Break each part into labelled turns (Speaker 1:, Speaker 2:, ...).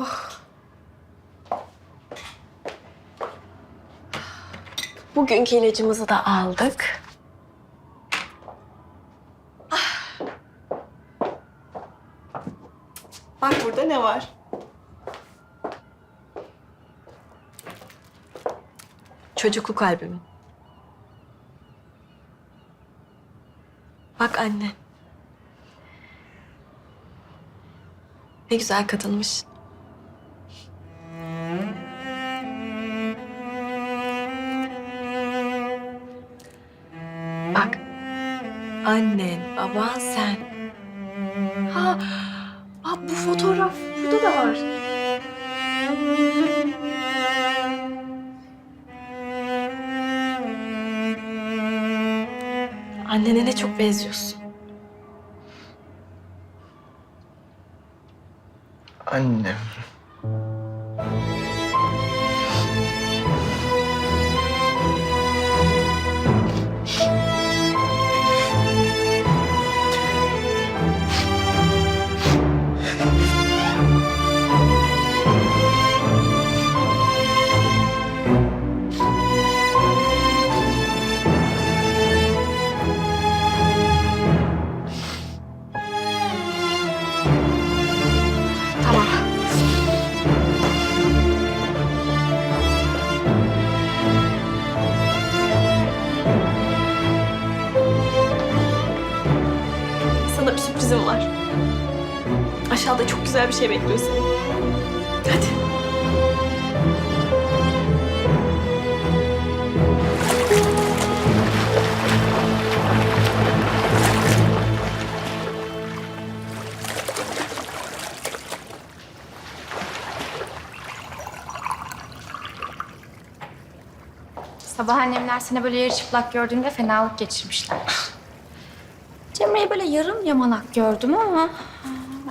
Speaker 1: Oh. Bugünkü ilacımızı da aldık. Ah. Bak burada ne var? Çocukluk albümü. Bak anne. Ne güzel kadınmış. Annen, baban sen. Ha, ha bu fotoğraf burada da var. Annene ne çok benziyorsun.
Speaker 2: Annem.
Speaker 1: Aşağıda çok güzel bir şey bekliyor seni. Hadi.
Speaker 3: Sabah annemler seni böyle yarı çıplak gördüğünde fenalık geçirmişler. Cemre'yi böyle yarım yamalak gördüm ama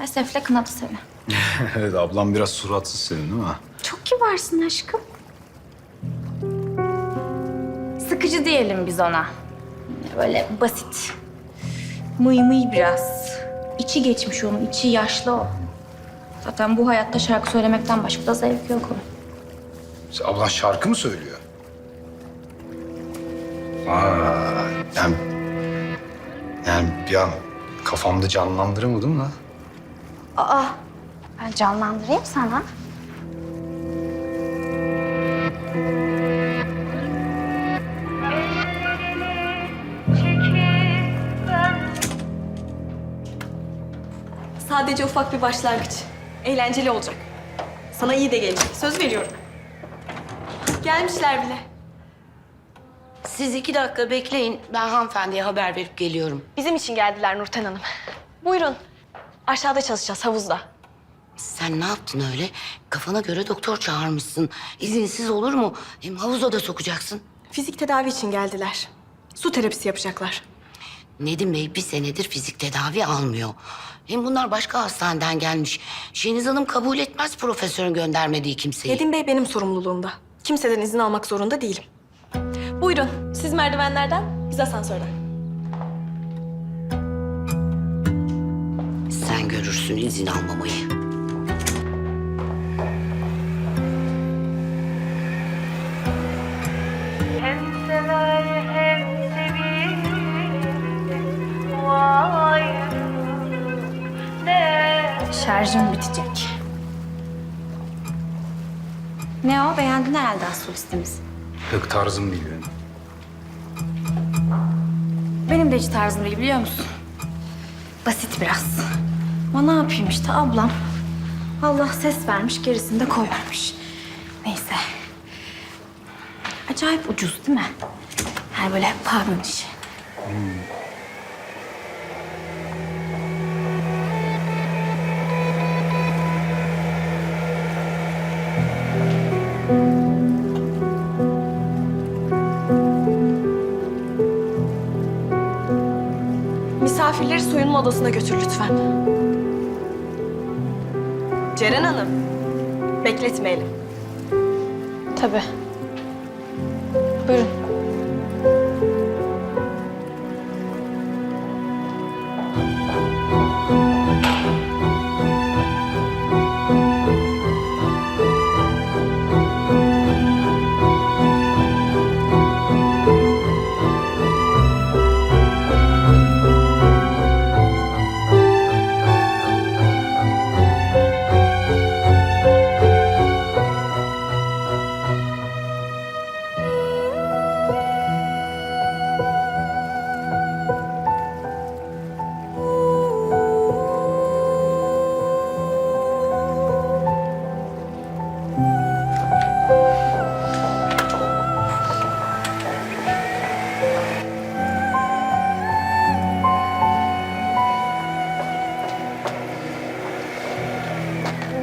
Speaker 3: Esef'le kınadı seni.
Speaker 4: evet ablam biraz suratsız senin değil mi?
Speaker 3: Çok kibarsın aşkım. Sıkıcı diyelim biz ona. Böyle basit. Mıy mıy biraz. İçi geçmiş onun, içi yaşlı o. Zaten bu hayatta şarkı söylemekten başka da zevk yok onun.
Speaker 4: Ablan şarkı mı söylüyor? Aa, yani, yani bir an kafamda canlandıramadım da.
Speaker 3: Aa, ben canlandırayım sana.
Speaker 1: Sadece ufak bir başlangıç. Eğlenceli olacak. Sana iyi de gelecek. Söz veriyorum. Gelmişler bile.
Speaker 5: Siz iki dakika bekleyin. Ben hanımefendiye haber verip geliyorum.
Speaker 1: Bizim için geldiler Nurten Hanım. Buyurun. Aşağıda çalışacağız havuzda.
Speaker 5: Sen ne yaptın öyle? Kafana göre doktor çağırmışsın. İzinsiz olur mu? Hem havuza da sokacaksın.
Speaker 1: Fizik tedavi için geldiler. Su terapisi yapacaklar.
Speaker 5: Nedim Bey bir senedir fizik tedavi almıyor. Hem bunlar başka hastaneden gelmiş. Şeniz Hanım kabul etmez profesörün göndermediği kimseyi.
Speaker 1: Nedim Bey benim sorumluluğumda. Kimseden izin almak zorunda değilim. Buyurun. Siz merdivenlerden, biz asansörden.
Speaker 5: Sen görürsün izin almamayı.
Speaker 6: Hem sever hem sevilir Vay ne
Speaker 3: Şarjım bitecek. Ne o? Beğendin herhalde astrolistimizi.
Speaker 4: Pek tarzım değil benim.
Speaker 3: Benim de hiç tarzım değil biliyor musun? Basit biraz. Ama ne yapayım işte ablam. Allah ses vermiş gerisini de koyarmış. Neyse. Acayip ucuz değil mi? Yani böyle pavyon işi.
Speaker 1: Misafirleri soyunma odasına götür lütfen. Ceren Hanım, bekletmeyelim. Tabii. Buyurun.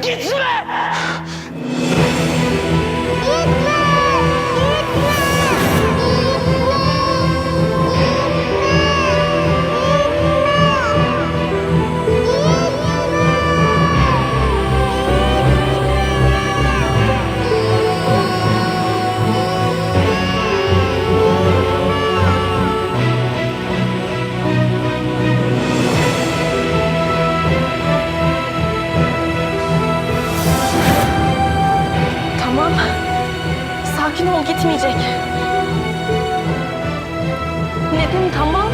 Speaker 5: Gitme!
Speaker 1: Tamam. Sakin ol gitmeyecek. Nedim tamam.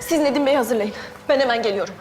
Speaker 1: Siz Nedim Bey'i hazırlayın. Ben hemen geliyorum.